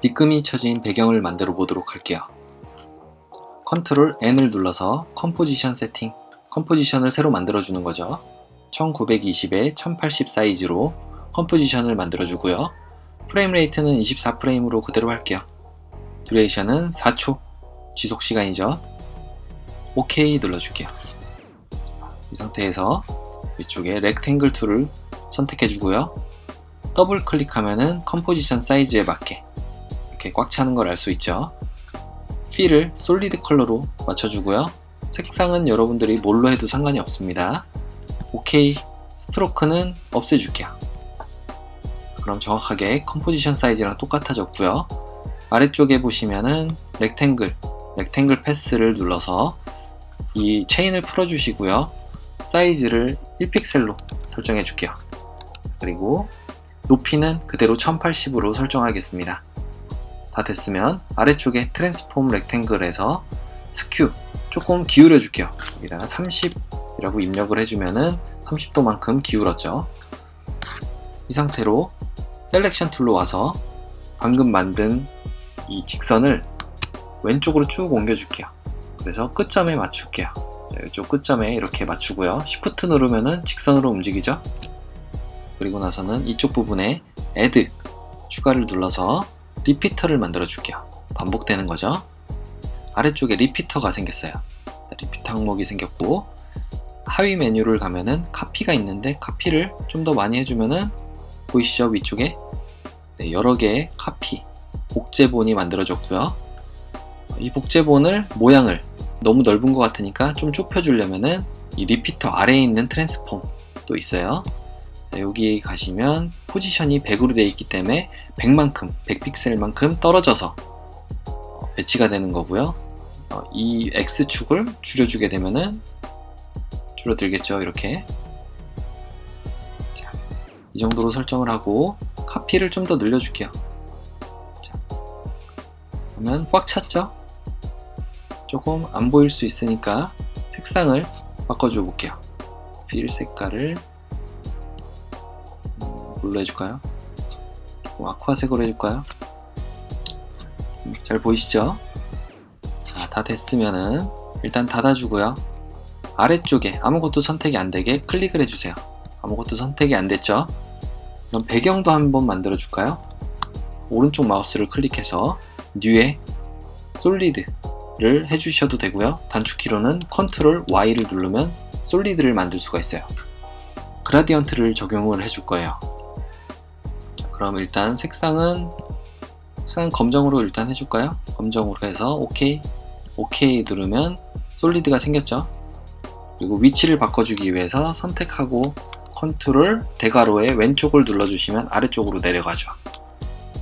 빗금이 쳐진 배경을 만들어 보도록 할게요. 컨트롤 N을 눌러서 컴포지션 세팅, 컴포지션을 새로 만들어 주는 거죠. 1920에 1080 사이즈로 컴포지션을 만들어 주고요. 프레임 레이트는 24프레임으로 그대로 할게요. 듀레이션은 4초, 지속 시간이죠. OK 눌러줄게요. 이 상태에서 위쪽에 렉탱글 툴을 선택해 주고요. 더블 클릭하면은 컴포지션 사이즈에 맞게 이렇게 꽉 차는 걸 알 수 있죠. 필을 솔리드 컬러로 맞춰주고요. 색상은 여러분들이 뭘로 해도 상관이 없습니다. OK, 스트로크는 없애줄게요. 그럼 정확하게 컴포지션 사이즈랑 똑같아졌고요. 아래쪽에 보시면은 렉탱글, 렉탱글 패스를 눌러서 이 체인을 풀어주시고요. 사이즈를 1픽셀로 설정해 줄게요. 그리고 높이는 그대로 1080으로 설정하겠습니다. 다 됐으면 아래쪽에 트랜스폼 렉탱글에서 스큐 조금 기울여 줄게요. 여기다가 30이라고 입력을 해주면은 30도만큼 기울었죠. 이 상태로 셀렉션 툴로 와서 방금 만든 이 직선을 왼쪽으로 쭉 옮겨 줄게요. 그래서 끝점에 맞출게요. 자, 이쪽 끝점에 이렇게 맞추고요. Shift 누르면은 직선으로 움직이죠. 그리고 나서는 이쪽 부분에 Add 추가를 눌러서 리피터를 만들어 줄게요. 반복되는 거죠. 아래쪽에 리피터가 생겼어요. 리피터 항목이 생겼고 하위 메뉴를 가면은 카피가 있는데 카피를 좀 더 많이 해주면은 보이시죠 위쪽에 네, 여러 개의 카피 복제본이 만들어졌고요. 이 복제본을 모양을 너무 넓은 것 같으니까 좀 좁혀주려면은 이 리피터 아래에 있는 트랜스폼도 있어요. 자, 여기 가시면 포지션이 100으로 되어 있기 때문에 100만큼, 100픽셀만큼 떨어져서 어, 배치가 되는 거고요. 어, 이 X축을 줄여주게 되면은 줄어들겠죠, 이렇게. 자, 이 정도로 설정을 하고 카피를 좀 더 늘려줄게요. 자, 그러면 꽉 찼죠? 조금 안 보일 수 있으니까 색상을 바꿔줘 볼게요. 필 색깔을 뭘로 해줄까요? 조금 아쿠아색으로 해줄까요? 음, 잘 보이시죠? 자, 다 됐으면은 일단 닫아주고요. 아래쪽에 아무것도 선택이 안 되게 클릭을 해주세요. 아무것도 선택이 안 됐죠? 그럼 배경도 한번 만들어 줄까요? 오른쪽 마우스를 클릭해서 뉴에 솔리드를 해주셔도 되고요. 단축키로는 컨트롤 Y를 누르면 솔리드를 만들 수가 있어요. 그라디언트를 적용을 해줄 거예요. 자, 그럼 일단 색상은 색상 검정으로 일단 해줄까요? 검정으로 해서 OK, OK 누르면 솔리드가 생겼죠. 그리고 위치를 바꿔주기 위해서 선택하고 컨트롤 대괄호의 왼쪽을 눌러주시면 아래쪽으로 내려가죠.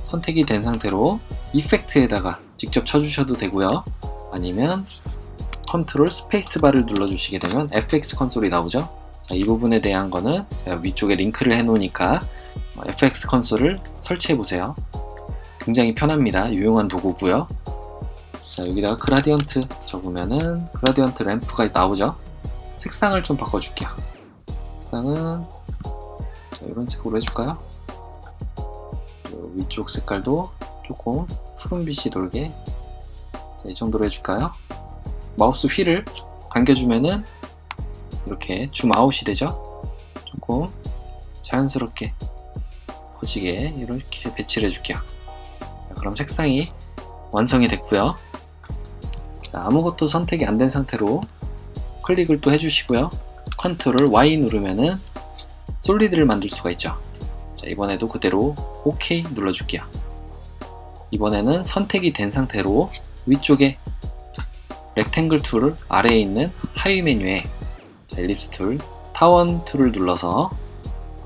선택이 된 상태로 이펙트에다가 직접 쳐주셔도 되고요. 아니면 컨트롤 스페이스바를 눌러주시게 되면 FX 컨솔이 나오죠. 자, 이 부분에 대한 거는 위쪽에 링크를 해놓으니까 어, FX 컨솔을 설치해 보세요. 굉장히 편합니다. 유용한 도구고요. 자, 여기다가 그라디언트 적으면은 그라디언트 램프가 나오죠. 색상을 좀 바꿔줄게요. 색상은 자, 이런 색으로 해줄까요? 요 위쪽 색깔도 조금 푸른빛이 돌게 자, 이 정도로 해줄까요? 마우스 휠을 당겨주면은 이렇게 줌 아웃이 되죠? 조금 자연스럽게 퍼지게 이렇게 배치를 해줄게요. 자, 그럼 색상이 완성이 됐고요. 자, 아무것도 선택이 안 된 상태로 클릭을 또 해주시고요. 컨트롤 Y 누르면은 솔리드를 만들 수가 있죠. 자, 이번에도 그대로 OK 눌러줄게요. 이번에는 선택이 된 상태로 위쪽에 렉탱글 툴을 아래에 있는 하위 메뉴에 자, 엘립스 툴, 타원 툴을 눌러서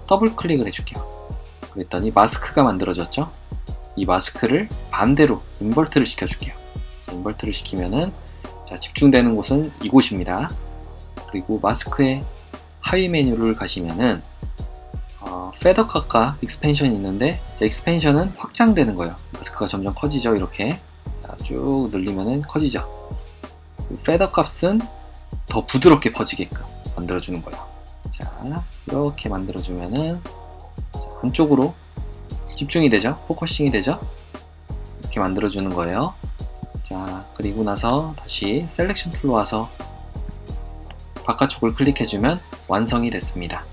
더블 클릭을 해줄게요. 그랬더니 마스크가 만들어졌죠? 이 마스크를 반대로 인버트를 시켜줄게요. 인버트를 시키면은 자, 집중되는 곳은 이곳입니다. 그리고 마스크의 하위 메뉴를 가시면은 어, 페더컷과 익스펜션이 있는데 익스펜션은 확장되는 거예요. 마스크가 점점 커지죠. 이렇게 자, 쭉 늘리면은 커지죠. 페더 값은 더 부드럽게 퍼지게끔 만들어주는 거예요. 자, 이렇게 만들어주면은 자, 한쪽으로 집중이 되죠? 포커싱이 되죠? 이렇게 만들어주는 거예요. 자, 그리고 나서 다시 셀렉션 툴로 와서 바깥쪽을 클릭해주면 완성이 됐습니다.